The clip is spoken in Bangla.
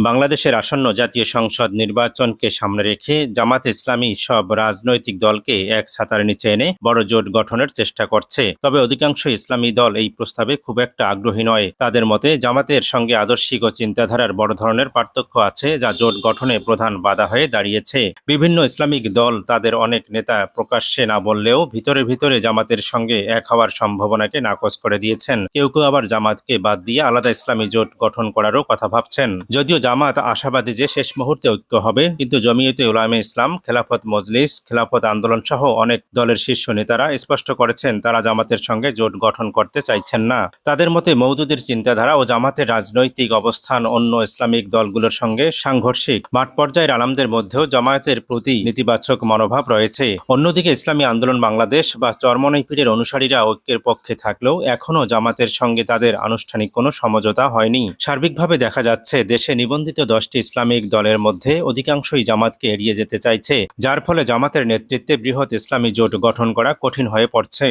বাংলাদেশের আসন্ন জাতীয় সংসদ নির্বাচনকে সামনে রেখে জামাত ইসলামী সব রাজনৈতিক দলকে এক ছাতার নিচে এনে বড় জোট গঠনের চেষ্টা করছে। তবে অধিকাংশ ইসলামী দল এই প্রস্তাবে খুব একটা আগ্রহী নয়। তাদের মতে, জামাতের সঙ্গে আদর্শিক ও চিন্তাধারার বড় ধরনের পার্থক্য আছে যা জোট গঠনে প্রধান বাধা হয়ে দাঁড়িয়েছে। বিভিন্ন ইসলামিক দল তাদের অনেক নেতা প্রকাশ্যে না বললেও ভিতরে ভিতরে জামাতের সঙ্গে এক হওয়ার সম্ভাবনাকে নাকচ করে দিয়েছেন। কেউ কেউ আবার জামাতকে বাদ দিয়ে আলাদা ইসলামী জোট গঠন করারও কথা ভাবছেন। যদিও জামাত আশাবাদী যে শেষ মুহূর্তে ঐক্য হবে, কিন্তু জমিয়তে উলামে ইসলাম, খেলাফত মজলিস, খেলাফত আন্দোলন সহ অনেক দলের শীর্ষ নেতারা স্পষ্ট করেছেন, তারা জামাতের সঙ্গে জোট গঠন করতে চাইছেন না। তাদের মতে মৌদুদের চিন্তাধারা ও জামাতের রাজনৈতিক অবস্থান অন্য ইসলামিক দলগুলোর সঙ্গে সাংঘর্ষিক। মাঠ পর্যায়ের আলামদের মধ্যেও জামায়াতের প্রতি নেতিবাচক মনোভাব রয়েছে। অন্যদিকে ইসলামী আন্দোলন বাংলাদেশ বা চরমনাই পীরের অনুসারীরা ঐক্যের পক্ষে থাকলেও এখনও জামাতের সঙ্গে তাদের আনুষ্ঠানিক কোনো সমঝোতা হয়নি। সার্বিকভাবে দেখা যাচ্ছে, দেশে নিবন্ধিত দশটি ইসলামিক দলের মধ্যে অধিকাংশই জামাতকে এড়িয়ে যেতে চাইছে, যার ফলে জামাতের নেতৃত্বে বৃহৎ ইসলামী জোট গঠন করা কঠিন হয়ে পড়ছে।